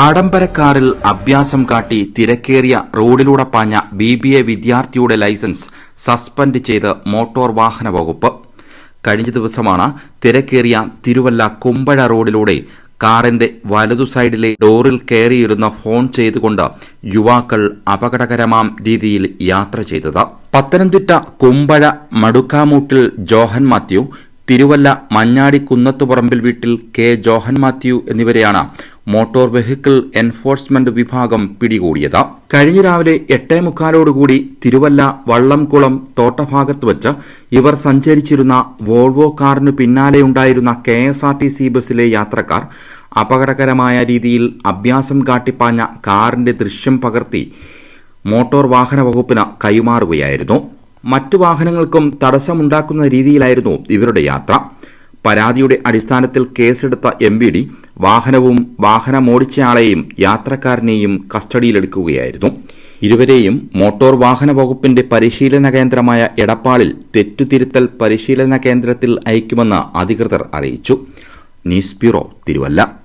ആഡംബരക്കാറിൽ അഭ്യാസം കാട്ടി തിരക്കേറിയ റോഡിലൂടെ പാഞ്ഞ ബി ബി എ വിദ്യാർത്ഥിയുടെ ലൈസൻസ് സസ്പെൻഡ് ചെയ്ത് മോട്ടോർ വാഹന വകുപ്പ്. കഴിഞ്ഞ ദിവസമാണ് തിരക്കേറിയ തിരുവല്ല കുമ്പഴ റോഡിലൂടെ കാറിന്റെ വലതു സൈഡിലെ ഡോറിൽ കയറിയിരുന്ന ഫോൺ ചെയ്തുകൊണ്ട് യുവാക്കൾ അപകടകരമാം രീതിയിൽ യാത്ര ചെയ്തത്. പത്തനംതിട്ട കുമ്പഴ മടുക്കാമൂട്ടിൽ ജോഹൻ മാത്യു തിരുവല്ല മഞ്ഞാടി കുന്നത്തുപറമ്പിൽ വീട്ടിൽ കെ ജോഹൻ മാത്യു എന്നിവരെയാണ് മോട്ടോർ വെഹിക്കിൾ എൻഫോഴ്സ്മെന്റ് വിഭാഗം പിടികൂടിയത്. കഴിഞ്ഞ രാവിലെ എട്ടേ മുക്കാലോടുകൂടി തിരുവല്ല വള്ളംകുളം തോട്ടഭാഗത്ത് വച്ച് ഇവർ സഞ്ചരിച്ചിരുന്ന വോൾവോ കാറിനു പിന്നാലെയുണ്ടായിരുന്ന K S R T C ബസ്സിലെ യാത്രക്കാർ അപകടകരമായ രീതിയിൽ അഭ്യാസം കാട്ടിപ്പാഞ്ഞ കാറിന്റെ ദൃശ്യം പകർത്തി മോട്ടോർ വാഹന വകുപ്പിന് കൈമാറുകയായിരുന്നു. മറ്റു വാഹനങ്ങൾക്കും തടസ്സമുണ്ടാക്കുന്ന രീതിയിലായിരുന്നു ഇവരുടെ യാത്ര. പരാതിയുടെ അടിസ്ഥാനത്തിൽ കേസെടുത്ത എം ബി ഡി വാഹനവും വാഹനമോടിച്ചയാളെയും യാത്രക്കാരനെയും കസ്റ്റഡിയിലെടുക്കുകയായിരുന്നു. ഇരുവരെയും മോട്ടോർ വാഹന വകുപ്പിന്റെ പരിശീലന കേന്ദ്രമായ എടപ്പാളിൽ തെറ്റുതിരുത്തൽ പരിശീലന കേന്ദ്രത്തിൽ അയക്കുമെന്ന് അധികൃതർ അറിയിച്ചു. News bureau Thiruvalla.